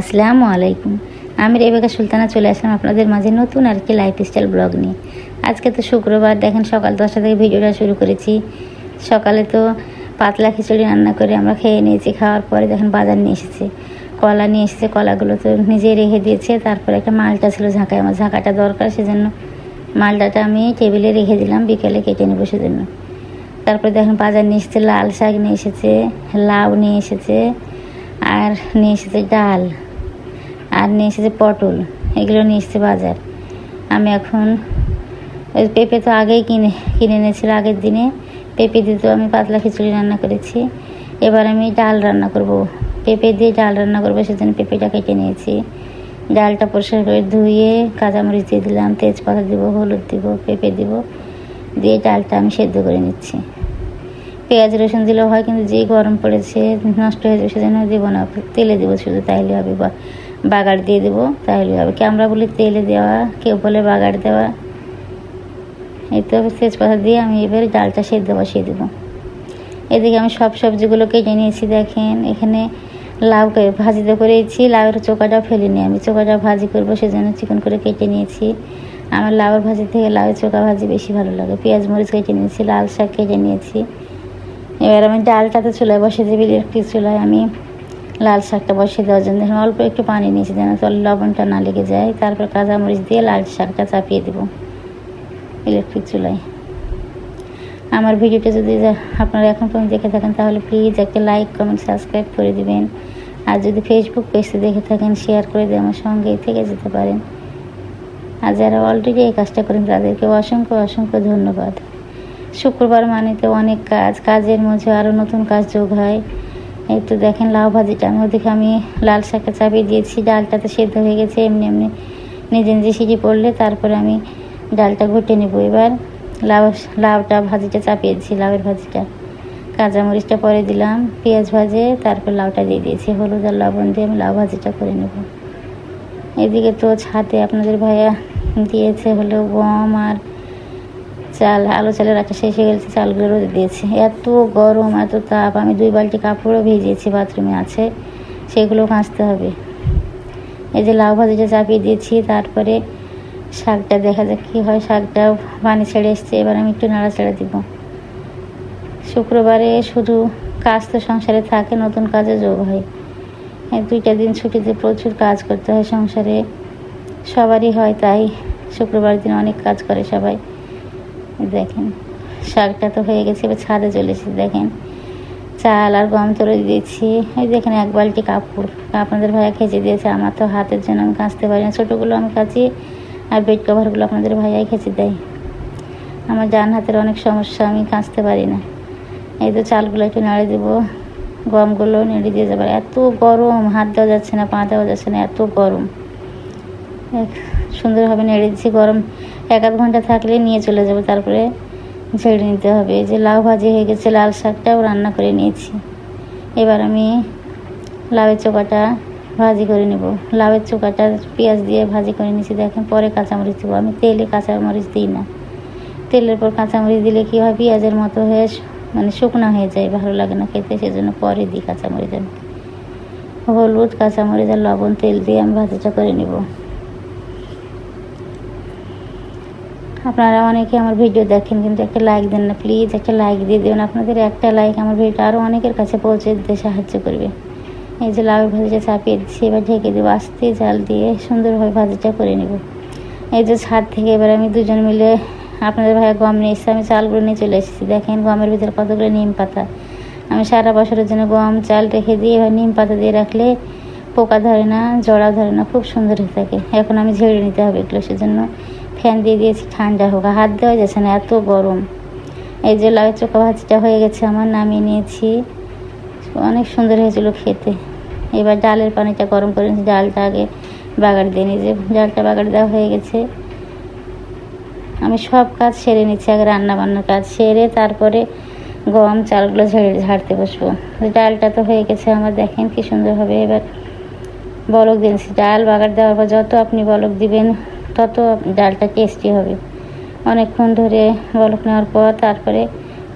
আসসালামু আলাইকুম। আমি রেবেকা সুলতানা চলে আসলাম আপনাদের মাঝে নতুন আর কি লাইফস্টাইল ব্লগ নিয়ে। আজকে তো শুক্রবার, দেখেন সকাল দশটা থেকে ভিডিওটা শুরু করেছি। সকালে তো পাতলা খিচুড়ি রান্না করে আমরা খেয়ে নিয়েছি, খাওয়ার পরে দেখেন বাজার নিয়ে এসেছে। কলা নিয়ে এসেছে, কলাগুলো তো নিজেই রেখে দিয়েছে, তারপরে একটা মালটা ছিল ঝাঁকায়। আমার ঝাঁকাটা দরকার, সেজন্য মালটাটা আমি টেবিলে রেখে দিলাম, বিকেলে কেটে নেব সেজন্য। তারপরে দেখেন বাজার নিয়ে এসেছে, লাল শাক নিয়ে এসেছে, লাউ নিয়ে এসেছে আর নিয়ে এসেছে ডাল, আর নিয়ে এসেছে পটল, এগুলো নিয়ে এসেছে বাজার। আমি এখন ওই পেঁপে তো আগেই কিনে কিনে এনেছিল আগের দিনে। পেঁপে দিয়ে তো আমি পাতলা খিচুড়ি রান্না করেছি। এবার আমি ডাল রান্না করব। পেঁপে দিয়ে ডাল রান্না করব, সেজন্য পেঁপেটা কেটে নিয়েছি। ডালটা পরিষ্কার করে ধুয়ে কাঁচামরিচ দিয়ে দিলাম, তেজপাতা দিব, হলুদ দিব, পেঁপে দিব, দিয়ে ডালটা আমি সেদ্ধ করে নিচ্ছি। পেঁয়াজ রসুন দিলেও হয়, কিন্তু যেই গরম পড়েছে, নষ্ট হয়ে যাবে, সেজন্য দেবো না। তেলে দেবো শুধু, তাইলে হবে। বা বাগার দিয়ে দেবো তাহলে হবে। কি আমরা বলি তেলে দেওয়া, কেউ বলে বাগার দেওয়া। এই তো তেজপাতা দিয়ে আমি এবারে ডালটা সেদ্ধ বসিয়ে দেবো। এদিকে আমি সব সবজিগুলো কেটে নিয়েছি, দেখেন। এখানে লাউ ভাজিতে করেছি, লাউয়ের চোকাটাও ফেলিনি আমি। চোকাটা ভাজি করব, সেজন্য চিকন করে কেটে নিয়েছি। আমার লাউয়ের ভাজি থেকে লাউয়ের চোকা ভাজি বেশি ভালো লাগে। পেঁয়াজ মরিচ কেটে নিয়েছি, লাল শাক কেটে নিয়েছি। এবার আমি ডালটাতে চুলায় বসিয়ে দেবো ইলেকট্রিক চুলায় আমি লাল শাকটা বসিয়ে দেওয়ার জন্য। অল্প একটু পানি নিয়েছি যেন লবণটা না লেগে যায়। তারপর কাঁচামরিচ দিয়ে লাল শাকটা চাপিয়ে দেবো ইলেকট্রিক চুলায়। আমার ভিডিওটা যদি আপনারা এখন পর্যন্ত দেখে থাকেন, তাহলে প্লিজ একটা লাইক কমেন্ট সাবস্ক্রাইব করে দিবেন। আর যদি ফেসবুক পেজে দেখে থাকেন শেয়ার করে দিয়ে আমার সঙ্গেই থেকে যেতে পারেন। আর যারা অলরেডি এই কাজটা করেন, তাদেরকে অসংখ্য অসংখ্য ধন্যবাদ। শুক্রবার মানে তো অনেক কাজ, কাজের মধ্যে আরও নতুন কাজ যোগ হয়। এই তো দেখেন লাউ ভাজিটা ওদিকে আমি লাল শাকটা চাপিয়ে দিয়েছি, ডালটা তো সেদ্ধ হয়ে গেছে, এমনি এমনি নিজে নিজে সিঁড়ি পড়লে তারপরে আমি ডালটা ঘুটে নেব। এবার লাউ, লাউটা ভাজিটা চাপিয়ে দিয়েছি, লাউয়ের ভাজিটা। কাঁচামরিচটা পরে দিলাম, পেঁয়াজ ভাজে, তারপর লাউটা দিয়ে দিয়েছি, হলুদ আর লবণ দিয়ে আমি লাউ ভাজিটা করে নেব। এদিকে তো ছাদে আপনাদের ভাইয়া দিয়েছে হলো গম আর চাল, আলু চালের আটা শেষ হয়ে গেছে চালগুলো রোদে দিয়েছে। এত গরম, এত তাপ, আমি দুই বালতি কাপড়ও ভিজিয়েছি, বাথরুমে আছে, সেগুলো কাঁচতে হবে। এই যে লাউ ভাজিটা চাপিয়ে দিয়েছি, তারপরে শাকটা দেখা যাক কী হয় শাকটাও পানি ছেড়ে এসছে, এবার আমি একটু নাড়াচাড়া দিব। শুক্রবারে শুধু কাজ তো সংসারে থাকে, নতুন কাজে যোগ হয়। দুইটা দিন ছুটিতে প্রচুর কাজ করতে হয় সংসারে, সবারই হয় তাই শুক্রবার দিন অনেক কাজ করে সবাই। দেখেন, শাকটা তো হয়ে গেছে, এবার ছাদে চলেছি দেখেন। চাল আর গম তুলে দিয়েছি। এই দেখেন, এক বালতি কাপড়। আপনাদের ভাইয়া খেঁচে দিয়েছে, আমার তো হাতের জন্য আমি কাঁচতে পারি না। ছোটোগুলো আমি কাচি আর বেড কভারগুলো আপনাদের ভাইয়াই খেঁচে দেয়। আমার ডান হাতের অনেক সমস্যা, আমি কাচতে পারি না। এই তো চালগুলো একটু নাড়ে দেবো। গমগুলো নেড়ে দিয়ে যাবে এত গরম, হাত দেওয়া যাচ্ছে না, পা দেওয়া যাচ্ছে না, এত গরম। সুন্দরভাবে নেড়ে দিচ্ছি, গরম এক আধ ঘণ্টা থাকলে নিয়ে চলে যাব, তারপরে ঝেড়ে নিতে হবে। যে লাউ ভাজি হয়ে গেছে, লাল শাকটাও রান্না করে নিয়েছি। এবার আমি লাউয়ের চোকাটা ভাজি করে নেব। লাউয়ের চোকাটা পেঁয়াজ দিয়ে ভাজি করে নিয়েছি, দেখেন পরে কাঁচামরিচ দেবো। আমি তেলে কাঁচামরিচ দিই না। তেলের পর কাঁচামরিচ দিলে কী হয়, পেঁয়াজের মতো হয়ে মানে শুকনো হয়ে যায়, ভালো লাগে না খেতে, সেজন্য পরে দিই কাঁচামরিচ আমি। হলুদ, কাঁচামরিচ আর লবণ, তেল দিয়ে আমি ভাজিটা করে নেব। আপনারা অনেকে আমার ভিডিও দেখেন, কিন্তু একটা লাইক দেন না প্লিজ একটা লাইক দিয়ে দেবেন। আপনাদের একটা লাইক আমার ভিডিওটা আরও অনেকের কাছে পৌঁছে দিতে সাহায্য করবে। এই যে লাউ ভাজিটা চাপিয়ে দিচ্ছি, এবার ঢেকে দেবো আস্তে জাল দিয়ে সুন্দরভাবে ভাজিটা করে নেব। এই যে ছাদ থেকে এবার আমি দুজন মিলে, আপনাদের ভাইয়া গম নিয়ে এসেছি আমি চালগুলো নিয়ে চলে এসেছি। দেখেন গমের ভিতরে কতগুলো নিম পাতা। আমি সারা বছরের জন্য গম, চাল রেখে দিয়ে এবার নিম পাতা দিয়ে রাখলে পোকা ধরে না জড়া ধরে না, খুব সুন্দর হয়ে থাকে। এখন আমি ঝেড়ে নিতে হবে এগুলো, সেজন্য ফ্যান দিয়ে দিয়েছি, ঠান্ডা হোক। হাত দেওয়া যাচ্ছে না, এত গরম। এই যে লাউ চোখা ভাজিটা হয়ে গেছে, আমার নামিয়ে নিয়েছি। অনেক সুন্দর হয়েছিল খেতে। এবার ডালের পানিটা গরম করে নিয়েছি, ডালটা আগে বাগার দিয়ে নিয়েছি। ডালটা বাগার দেওয়া হয়ে গেছে। আমি সব কাজ সেরে নিচ্ছি আগে রান্নাবান্নার কাজ সেরে তারপরে গম চালগুলো ঝেড়ে, ঝাড়তে বসবো। ডালটা তো হয়ে গেছে আমার, দেখেন কি সুন্দর হবে। এবার বলক দিয়েছি ডাল বাগার দেওয়ার পর যত আপনি বলক দিবেন তত ডালটা টেস্টি হবে। অনেকক্ষণ ধরে বলক নেওয়ার পর তারপরে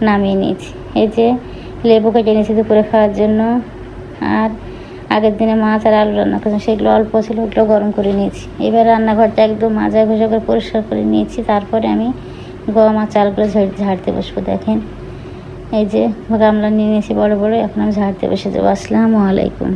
নামিয়ে নিয়েছি। এই যে লেবু কেটে নিয়েছি দুপুরে খাওয়ার জন্য। আর আগের দিনে মাছ আর আলু রান্না করেছিলাম, সেগুলো অল্প ছিল, ওগুলো গরম করে নিয়েছি। এবার রান্নাঘরটা একদম মাজা ঘষা করে পরিষ্কার করে নিয়েছি। তারপরে আমি গম আর চালগুলো ঝাড় ঝাড়তে বসবো, দেখেন। এই যে গামলা নিয়ে নিয়েছি বড় বড়, এখন আমি ঝাড়তে বসে যাব। আসসালামু আলাইকুম।